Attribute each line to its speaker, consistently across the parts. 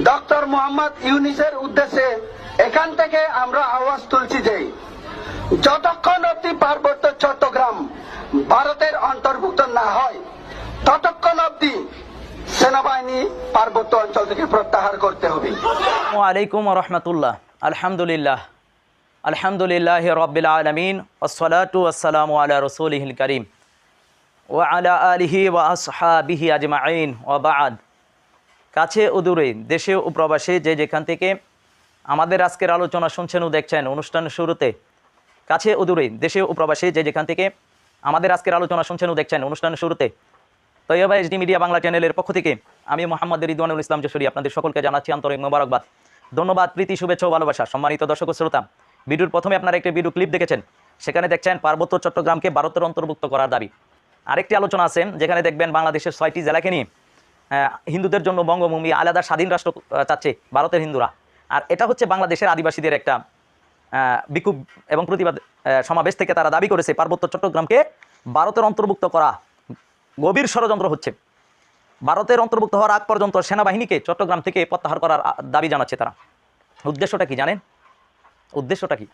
Speaker 1: Doctor Mohammad ইউনিসের উদ্দেশ্যে এখান থেকে আমরা আওয়াজ তুলছি যে যতক্ষণ অব্দি পার্বত্য চট্টগ্রাম ভারতের অন্তর্ভুক্ত না হয়, ততক্ষণ অব্দি সেনাবাহিনী পার্বত্য অঞ্চল থেকে প্রত্যাহার করতে হবে।
Speaker 2: আলাইকুম রহমতুল্লাহ। আলহামদুলিল্লাহ। আলহামদুলিল্লাহ রবিল আলমিন। ওসলাতু আসসালামু আলা রসুলহিল করিম। ও আলা আলিহি ও আসহাবিহি আজমাইন। ও বাদ। কাছে ও দূরে, দেশে ও প্রবাসে যে যেখান থেকে আমাদের আজকের আলোচনা শুনছেন ও দেখছেন অনুষ্ঠানের শুরুতে কাছে ও দূরে, দেশে ও প্রবাসে যে যেখান থেকে আমাদের আজকের আলোচনা শুনছেন ও দেখছেন অনুষ্ঠানের শুরুতে। তৈয়বা এইচডি মিডিয়া বাংলা চ্যানেলের পক্ষ থেকে আমি মোহাম্মদ রিদওয়ানুল ইসলাম যশোরী আপনাদের সকলকে জানাচ্ছি আন্তরিক মোবারকবাদ। ধন্যবাদ, প্রীতি, শুভেচ্ছা ও ভালোবাসা। সম্মানিত দর্শক শ্রোতা, ভিডিওর প্রথমে আপনারা একটি ভিডিও ক্লিপ দেখেছেন। সেখানে দেখছেন পার্বত্য চট্টগ্রামকে ভারতের অন্তর্ভুক্ত করার দাবি। আরেকটি আলোচনা আছে, যেখানে দেখবেন বাংলাদেশের ছয়টি জেলাকে নিয়ে। হিন্দুদের জন্য বঙ্গভূমি আলাদা স্বাধীন রাষ্ট্র চাচ্ছে ভারতের হিন্দুরা। আর এটা হচ্ছে বাংলাদেশের আদিবাসীদের একটা বিক্ষোভ এবং প্রতিবাদ সমাবেশ থেকে তারা দাবি করেছে পার্বত্য চট্টগ্রামকে ভারতের অন্তর্ভুক্ত করা গভীর ষড়যন্ত্র হচ্ছে। ভারতের অন্তর্ভুক্ত হওয়ার আগ পর্যন্ত সেনাবাহিনীকে চট্টগ্রাম থেকে প্রত্যাহার করার দাবি জানাচ্ছে তারা। উদ্দেশ্যটা কি জানেন? উদ্দেশ্যটা কি?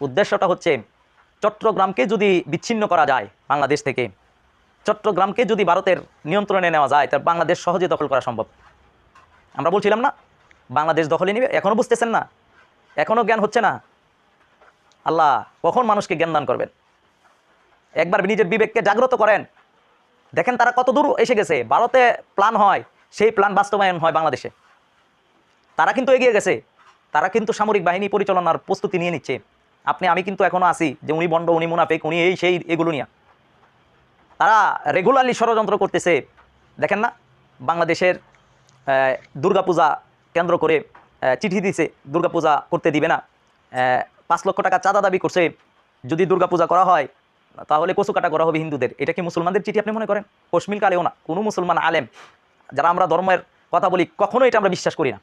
Speaker 2: উদ্দেশ্যটা হচ্ছে চট্টগ্রামকে যদি বিচ্ছিন্ন করা যায় বাংলাদেশ থেকে চট্টগ্রামকে যদি ভারতের নিয়ন্ত্রণে নেওয়া যায়, তাহলে বাংলাদেশ সহজে দখল করা সম্ভব। আমরা বলছিলাম না, বাংলাদেশ দখলে নিবে? এখনও বুঝতেছেন না? এখনও জ্ঞান হচ্ছে না? আল্লাহ, কখন মানুষকে জ্ঞান দান করবেন? একবার নিজের বিবেককে জাগ্রত করেন। দেখেন তারা কত দূর এসে গেছে। ভারতে প্ল্যান হয়, সেই প্ল্যান বাস্তবায়ন হয় বাংলাদেশে। তারা কিন্তু এগিয়ে গেছে। তারা কিন্তু সামরিক বাহিনী পরিচালনার প্রস্তুতি নিয়ে নিচ্ছে। আপনি, আমি কিন্তু এখনও আসি যে উনি বন্ড, উনি মুনাফেক, উনি এই, সেই, এগুলো নিয়ে। তারা রেগুলারলি ষড়যন্ত্র করতেছে। দেখেন না, বাংলাদেশের দুর্গাপূজা কেন্দ্র করে চিঠি দিছে, দুর্গাপূজা করতে দিবে না। পাঁচ লক্ষ টাকা চাঁদা দাবি করছে, যদি দুর্গাপূজা করা হয়, তাহলে কচু কাটা করা হবে হিন্দুদের। এটা কি মুসলমানদের চিঠি আপনি মনে করেন? কশ্মিল কালেও না, কোনো মুসলমান আলেম, যারা আমরা ধর্মের কথা বলি কখনো এটা আমরা বিশ্বাস করি না।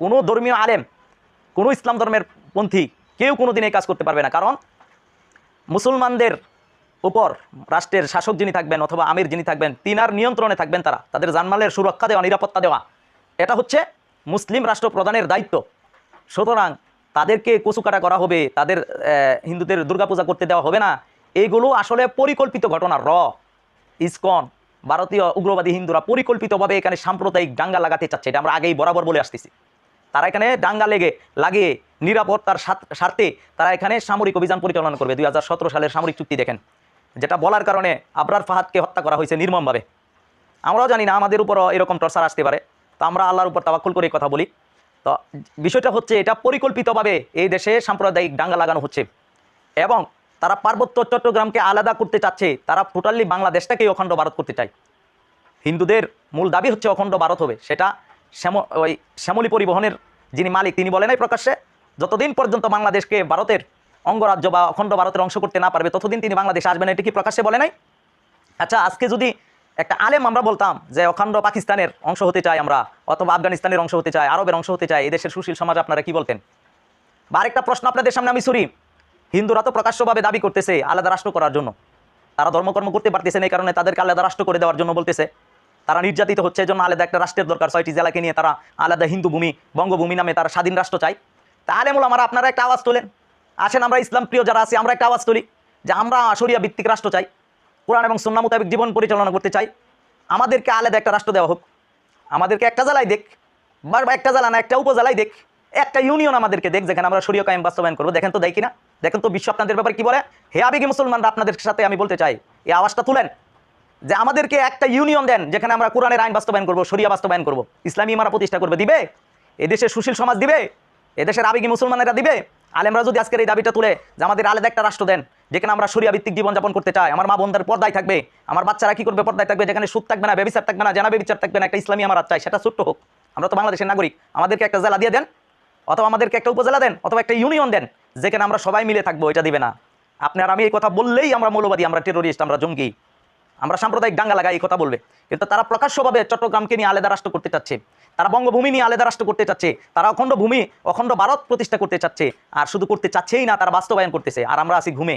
Speaker 2: কোনো ধর্মীয় আলেম, কোনো ইসলাম ধর্মের পন্থী, কেউ কোনো দিন এই কাজ করতে পারবে না। কারণ, মুসলমানদের উপর রাষ্ট্রের শাসক যিনি থাকবেন অথবা আমির যিনি থাকবেন, তিনার নিয়ন্ত্রণে থাকবেন তারা। তাদের জানমালের সুরক্ষা দেওয়া, নিরাপত্তা দেওয়া। এটা হচ্ছে মুসলিম রাষ্ট্র প্রধানের দায়িত্ব। সুতরাং তাদেরকে কচুকাটা করা হবে, তাদের হিন্দুদের দুর্গাপূজা করতে দেওয়া হবে না। এইগুলো আসলে পরিকল্পিত ঘটনা, র। ইসকন, ভারতীয় উগ্রবাদী হিন্দুরা পরিকল্পিতভাবে এখানে সাম্প্রদায়িক দাঙ্গা লাগাতে চাচ্ছে। এটা আমরা আগেই বরাবর বলে আসতেছি। তারা এখানে দাঙ্গা লেগে, লাগিয়ে নিরাপত্তার স্বার্থে তারা এখানে সামরিক অভিযান পরিচালনা করবে। দুই হাজার সতেরো সালের সামরিক চুক্তি দেখেন। যেটা বলার কারণে আবরার ফাহাদকে হত্যা করা হয়েছে নির্মমভাবে। আমরাও জানি না আমাদের উপরও এরকম টর্চার আসতে পারে। তো আমরা আল্লাহর উপর তাওয়াক্কুল করে কথা বলি। তো বিষয়টা হচ্ছে এটা পরিকল্পিতভাবে এই দেশে সাম্প্রদায়িক দাঙ্গা লাগানো হচ্ছে। এবং তারা পার্বত্য চট্টগ্রামকে আলাদা করতে চাচ্ছে। তারা টোটালি বাংলাদেশটাকেই অখণ্ড ভারত করতে চায়। হিন্দুদের মূল দাবি হচ্ছে অখণ্ড ভারত হবে। সেটা শ্যাম ওই শ্যামলী পরিবহনের যিনি মালিক, তিনি বলেন নাই প্রকাশ্যে, যতদিন পর্যন্ত বাংলাদেশকে ভারতের অঙ্গরাজ্য বা অখণ্ড ভারতের অংশ করতে না পারবে, ততদিন তিনি বাংলাদেশে আসবেন এটি কি প্রকাশ্যে বলে নাই? আচ্ছা আজকে যদি একটা আলেম আমরা বলতাম যে অখণ্ড পাকিস্তানের অংশ হতে চাই আমরা, অথবা আফগানিস্তানের অংশ হতে চাই, আরবের অংশ হতে চাই, এদেশের সুশীল সমাজ আপনারা কি বলতেন? বা আরেকটা প্রশ্ন আপনাদের সামনে আমি ছুরি হিন্দুরা তো প্রকাশ্যভাবে দাবি করতেছে আলাদা রাষ্ট্র করার জন্য। তারা ধর্মকর্ম করতে পারতেছে না এই কারণে তাদেরকে আলাদা রাষ্ট্র করে দেওয়ার জন্য বলতেছে। তারা নির্যাতিত হচ্ছে এই জন্য আলাদা একটা রাষ্ট্রের দরকার, ছয়টি জেলাকে নিয়ে তারা আলাদা হিন্দু ভূমি, বঙ্গভূমি নামে তারা স্বাধীন রাষ্ট্র চাই তাহলে মূল আমরা আপনারা একটা আওয়াজ তোলেন। আসেন আমরা ইসলাম প্রিয় যারা আছি, আমরা একটা আওয়াজ তুলি যে আমরা শরিয়া ভিত্তিক রাষ্ট্র চাই, কোরআন এবং সুন্না মোতাবেক জীবন পরিচালনা করতে চাই। আমাদেরকে আলাদা একটা রাষ্ট্র দেওয়া হোক, আমাদেরকে একটা জেলায় দেখ বা একটা জেলা না, একটা উপজেলায় দেখ, একটা ইউনিয়ন আমাদেরকে দেখ, যেখানে আমরা শরীয় কায়েম বাস্তবায়ন করব। দেখেন তো দেখি না, দেখেন তো বিশ্ব আপনাদের ব্যাপারে কি বলে? হে আবেগী মুসলমানরা, আপনাদের সাথে আমি বলতে চাই, এই আওয়াজটা তুলেন, যে আমাদেরকে একটা ইউনিয়ন দেন, যেখানে আমরা কোরআনের আইন বাস্তবায়ন করব, শরিয়া বাস্তবায়ন করব। ইসলামী ইমারা প্রতিষ্ঠা করবে, দিবে? এদেশের সুশীল সমাজ দিবে? এদেশের আবেগী মুসলমানেরা দিবে? আলেমরা যদি আজকের এই দাবিটা তুলে যে আমাদের আলাদা একটা রাষ্ট্র দেন, যেখানে আমরা শরিয়া ভিত্তিক জীবনযাপন করতে চাই, আমার মা বোনদের পর্দায় থাকবে, আমার বাচ্চারা কি করবে পর্দায় থাকবে, যেখানে সুদ থাকবে না বেবিচার থাকবে না, জানা বেবিচার থাকবে না, একটা ইসলামী আমার চাই, সেটা ছোট্ট হোক। আমরা তো বাংলাদেশের নাগরিক, আমাদেরকে একটা জেলা দিয়ে দেন, অথবা আমাদেরকে একটা উপজেলা দেন, অথবা একটা ইউনিয়ন দেন, যেখানে আমরা সবাই মিলে থাকব, এটা দিবে না। আপনি আর আমি এই কথা বললেই আমরা মৌলবাদী, আমরা টেরোরিস্ট আমরা জঙ্গি। আমরা সাম্প্রদায়িক দাঙ্গা লাগাই এই কথা বলবে। কিন্তু তারা প্রকাশ্যভাবে চট্টগ্রামকে নিয়ে আলাদা রাষ্ট্র করতে চাচ্ছে। তারা বঙ্গভূমি নিয়ে আলাদা রাষ্ট্র করতে চাচ্ছে। তারা অখণ্ড ভূমি, অখণ্ড ভারত প্রতিষ্ঠা করতে চাচ্ছে। আর শুধু করতে চাচ্ছেই না, তারা বাস্তবায়ন করতেছে। আর আমরা আছি ঘুমে।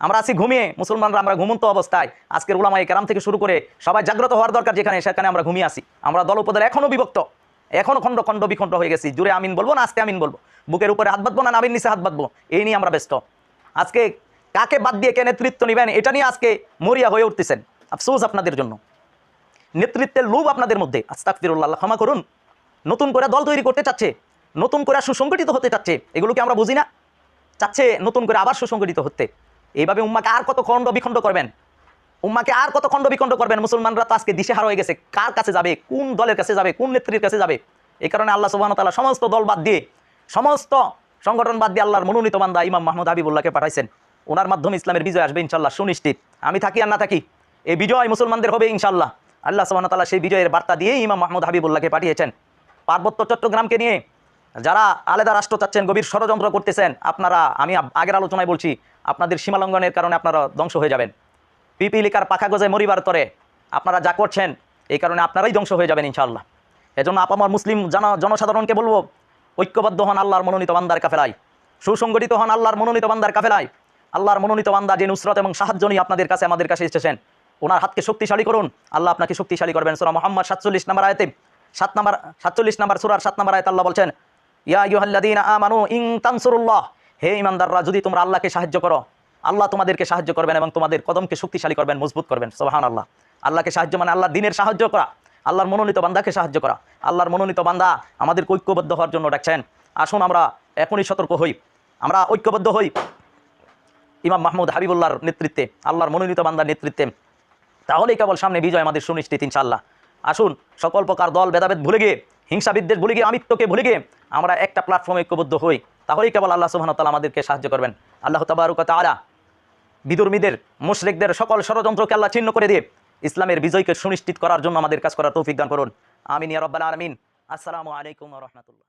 Speaker 2: আমরা আছি ঘুমিয়ে মুসলমানরা আমরা ঘুমন্ত অবস্থায়। আজকের ওলামাই কেরাম থেকে শুরু করে সবাই জাগ্রত হওয়ার দরকার যেখানে, সেখানে আমরা ঘুমিয়ে আসি আমরা দল উপদল এখনও বিভক্ত। এখনও খণ্ড খণ্ড বিখণ্ড হয়ে গেছি। জুড়ে আমিন বলব না আজকে আমিন বলব। বুকের উপরে হাত বাঁধবো না নামিন নিচে হাত বাঁধবো। এই নিয়ে আমরা ব্যস্ত। আজকে কাকে বাদ দিয়ে কে নেতৃত্ব নেবেন, এটা নিয়ে আজকে মরিয়া হয়ে উঠতেছেন। আফসোস আপনাদের জন্য। নেতৃত্বের লোভ আপনাদের মধ্যে। আস্তাকফিরুল্লাহ ক্ষমা করুন। নতুন করে দল তৈরি করতে চাচ্ছে, নতুন করে সুসংগঠিত হতে চাচ্ছে এগুলো কি আমরা বুঝি না। চাচ্ছে নতুন করে আবার সুসংগঠিত হতে। এইভাবে উম্মাকে আর কত খণ্ড বিখণ্ড করবেন? উম্মাকে আর কত খণ্ড বিখণ্ড করবেন? মুসলমানরা তো আজকে দিশেহারা হয়ে গেছে। কার কাছে যাবে? কোন দলের কাছে যাবে? কোন নেত্রীর কাছে যাবে? এই কারণে আল্লাহ সুবাহ তাআলা সমস্ত দল বাদ দিয়ে, সমস্ত সংগঠন বাদ দিয়ে আল্লাহর মনোনীত বান্দা ইমাম মাহমুদ হাবিবুল্লাহকে পাঠাইছেন। ওনার মাধ্যমে ইসলামের বিজয় আসবে, ইনশাল্লাহ, সুনিশ্চিত। আমি থাকি আর না থাকি, এই বিজয় মুসলমানদের হবে, ইনশাল্লাহ। আল্লাহ তাআলা সেই বিজয়ের বার্তা দিয়ে ইমাম মাহমুদ হাবিবুল্লাহকে পাঠিয়েছেন। পার্বত্য চট্টগ্রামকে নিয়ে যারা আলাদা রাষ্ট্র চাচ্ছেন, গভীর ষড়যন্ত্র করতেছেন, আপনারা, আমি আগের আলোচনায় বলছি, আপনাদের সীমালঙ্ঘনের কারণে আপনারা ধ্বংস হয়ে যাবেন। পিপিলিকার পাখা গজে মরিবার তরে আপনারা যা করছেন, এই কারণে আপনারাই ধ্বংস হয়ে যাবেন ইনশাআল্লাহ এজন্য আপামর মুসলিম জন জনসাধারণকে বলব, ঐক্যবদ্ধ হন আল্লাহর মনোনীত বান্দার কাফেলায়, সুসংগঠিত হন আল্লাহর মনোনীত বান্দার কাফেলায় আল্লাহর মনোনীত বান্দা যে নুসরত এবং সাহায্য নিয়ে আপনাদের কাছে আমাদের কাছে এসেছেন, ওনার হাতকে শক্তিশালী করুন। আল্লাহ আপনাকে শক্তিশালী করবেন। সুরা মোহাম্মদ সাতচল্লিশ নাম্বার আয়তে, সাত নাম্বার, সাতচল্লিশ নাম্বার সুরার সাত নাম্বার আয়তে আল্লাহ বলছেন, ইয়া ইউহাল্লাদিন আমানু ইং তানসুরুল্লাহ হে ইমানদাররা যদি তোমরা আল্লাহকে সাহায্য করো, আল্লাহ তোমাদেরকে সাহায্য করবেন এবং তোমাদের কদমকে শক্তিশালী করবেন, মজবুত করবেন। সোহান আল্লাহ আল্লাহকে সাহায্য মানে আল্লাহ দিনের সাহায্য করা। আল্লাহর মনোনীত বান্দাকে সাহায্য করা। আল্লাহর মনোনীত বান্দা আমাদের ঐক্যবদ্ধ হওয়ার জন্য ডাকছেন। আসুন আমরা এখনই সতর্ক হই। আমরা ঐক্যবদ্ধ হই। ইমাম মাহমুদ হাবিবুল্লাহর নেতৃত্বে, আল্লাহর মনোনীত বান্দার নেতৃত্বে। তাহলেই কেবল সামনে বিজয় আমাদের সুনিশ্চিত ইনশাল্লাহ আসুন, সকল প্রকার দল, ভেদাভেদ ভুলে গিয়ে হিংসা বিদ্বেষ ভুলে গিয়ে, আমিত্বকে ভুলে গিয়ে, আমরা একটা প্ল্যাটফর্মে ঐক্যবদ্ধ হই। তাহলেই কেবল আল্লাহ ওয়া আমাদেরকে সাহায্য করবেন। আল্লাহ তাবারুক ওয়া তাআলা বিদুর্মীদের, মুশরিকদের সকল ষড়যন্ত্রকে আল্লাহ চিহ্ন করে দিয়ে, ইসলামের বিজয়কে সুনিশ্চিত করার জন্য আমাদের কাজ করার তৌফিক দান করুন। আমিন ইয়া রাব্বাল আলামিন। আসসালামু আলাইকুম রাহমাতুল্লাহ।